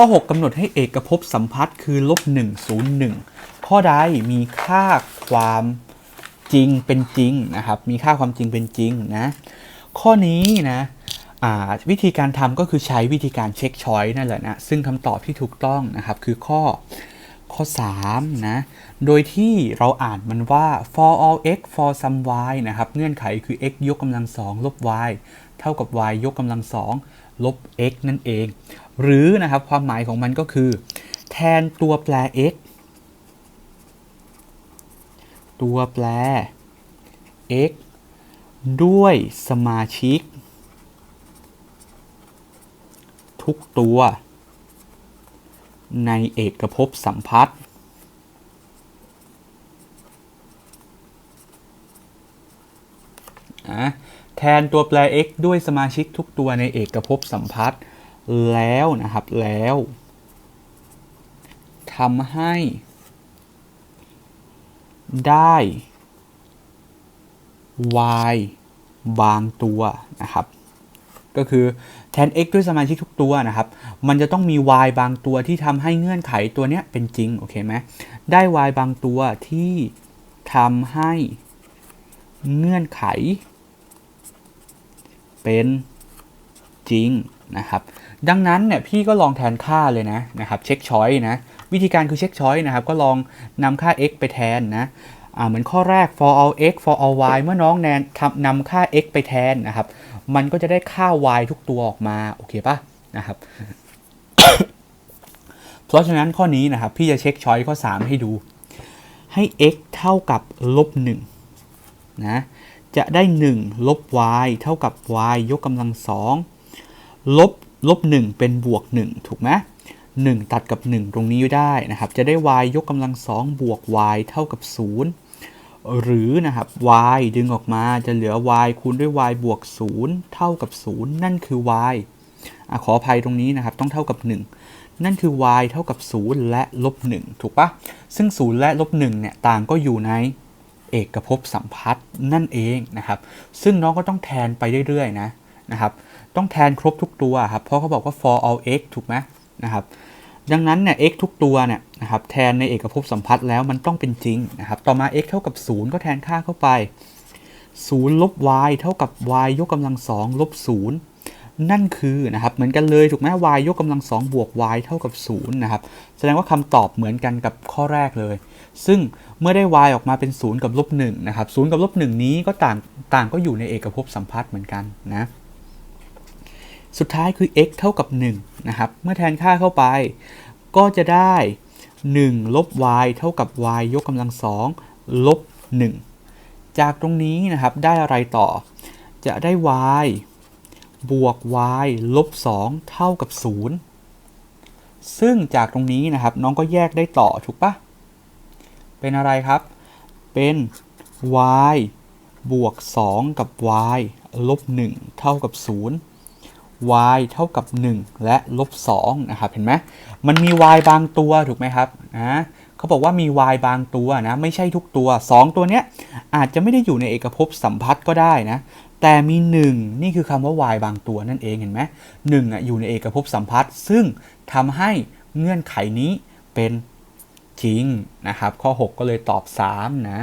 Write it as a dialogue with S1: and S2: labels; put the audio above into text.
S1: ข้อ 6กำหนดให้เอกภพสัมพัทธ์คือลบ1 0 1 ข้อใดมีค่าความจริงเป็นจริงนะครับ มีค่าความจริงเป็นจริงนะ ข้อนี้นะวิธีการทำก็คือใช้วิธีการเช็คช้อยนั่นแหละนะ ซึ่งคำตอบที่ถูกต้องนะครับคือข้อข้อ3นะ โดยที่เราอ่านมันว่า for all x for some y นะครับ เงื่อนไขคือ x ยกกำลังสองลบ y เท่ากับ y ยกกำลังสองลบ x นั่นเอง หรือนะครับความหมายของมันก็คือ แทนตัวแปร x ตัวแปร x ด้วยสมาชิก ทุกตัว ในเอกภพสัมพัทธ์อะแทนตัวแปร x ด้วยสมาชิกทุกตัวในเอกภพสัมพัทธ์ แล้วนะครับ แล้วทำให้ ได้ y บางตัวนะครับ ก็คือแทน x ด้วยสมาชิกทุกตัวนะครับ มันจะต้องมี y บางตัวที่ทำให้เงื่อนไขตัวเนี้ยเป็นจริง โอเคไหมได้ y บางตัวที่ทำให้เงื่อนไข เป็นจริง นะครับ ดังนั้นเนี่ยพี่ก็ลองแทนค่าเลยนะนะครับเช็คช้อยนะวิธีการคือเช็คช้อยนะครับก็ลองนำค่า x ไปแทนนะอ่าเหมือนข้อแรก for all x for all y เมื่อน้องแนนทำนำค่า x ไปแทนนะครับ มันก็จะได้ค่า y ทุกตัวออกมา โอเคปะนะครับ เพราะฉะนั้นข้อนี้นะครับ พี่จะเช็คช้อยข้อ 3 ให้ดู ให้ x เท่ากับลบ1นะ จะได้ 1 ลบ y เท่ากับ y ยกกำลังสอง ลบลบ 1 เป็นบวก 1 ถูกไหม1ตัดกับ 1 ตรงนี้ได้นะครับ จะได้ y ยกกำลังสองบวก y เท่ากับ 0 หรือนะครับ y ดึงออกมาจะเหลือ y คูณด้วย y บวก 0 เท่ากับ 0 นั่นคือ y อขออภัยตรงนี้นะครับ ต้องเท่ากับ 1 นั่นคือ y เท่ากับ 0 และลบ 1 ถูกปะซึ่ง 0 และลบ 1 เนี่ย ต่างก็อยู่ในเอกภพสัมพัทธ์นั่นเองนะครับ ซึ่งน้องก็ต้องแทนไปเรื่อยๆนะ นะครับ ต้องแทนครบทุกตัวครับ เพราะเขาบอกว่า for all x ถูกไหมนะครับ ดังนั้นเนี่ย x ทุกตัวเนี่ยนะครับ แทนในเอกภพสัมพัทธ์แล้วมันต้องเป็นจริงนะครับ ต่อมา x เท่ากับ 0 ก็แทนค่าเข้าไป 0 ลบ y เท่ากับ y ยกกำลังสองลบ 0นั่นคือนะครับเหมือนกันเลยถูกไหม y ยกกำลังสองบวก y เท่ากับ0นะครับแสดงว่าคำตอบเหมือนกันกับข้อแรกเลย ซึ่งเมื่อได้ y ออกมาเป็น 0 กับลบ1นะครับ0กับลบ1นี้ก็ต่างต่างก็อยู่ในเอกภพสัมพัทธ์เหมือนกันนะ สุดท้ายคือ x เท่ากับ1นะครับ เมื่อแทนค่าเข้าไป ก็จะได้ 1 ลบ y เท่ากับ y ยกกำลังสองลบ 1 จากตรงนี้นะครับได้อะไรต่อ จะได้ y บวก y ลบ 2 เท่ากับ 0 ซึ่งจากตรงนี้นะครับน้องก็แยกได้ต่อถูกปะเป็นอะไรครับ เป็น y บวก 2 กับ y ลบ 1 เท่ากับ 0 y เท่ากับ 1 และลบ2นะครับเห็นไหมมันมี y บางตัวถูกไหมครับนะเขาบอกว่ามี y บางตัวนะไม่ใช่ทุกตัว 2 ตัวเนี้ยอาจจะไม่ได้อยู่ในเอกภพสัมพัทธ์ก็ได้นะแต่มี 1 นี่คือคำว่า y บางตัวนั่นเองเห็นไหมหนึ่งอะอยู่ในเอกภพสัมพัทธ์ซึ่งทำให้เงื่อนไขนี้เป็นจริงนะครับ ข้อ 6 ก็เลยตอบ 3 นะ